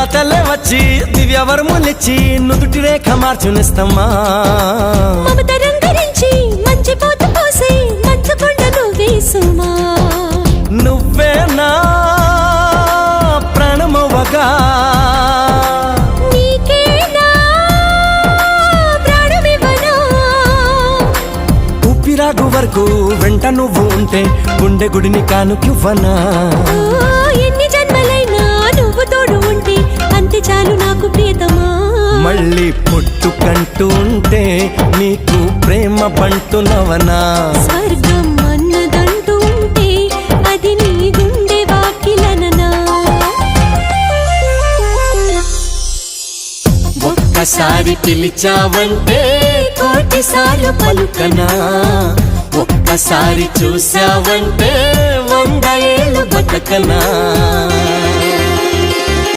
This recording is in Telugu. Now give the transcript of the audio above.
దేవతలే వచ్చి దివ్యవరములిచ్చి నుదుటి రేఖ మార్చునిస్తమ్మా. మమత రంగరించి మంచి పోత పోసి మంచు కొండ నువ్వే సుమా నువ్వే నా ఊపిరాగు వరకు వెంట నువ్వు ఉంటే గుండె గుడిని కానుకివ్వనా? మళ్ళీ పుట్టుకంటూ ఉంటే నీకు ప్రేమ పంటునవనా? స్వర్గం అన్నదంటూ ఉంటే అది నీ గుండె వాకిలననా? ఒక్కసారి పిలిచావంటే కోటిసార్లు పలుకనా? ఒక్కసారి చూసావంటే వంద ఏళ్ళు బతకనా?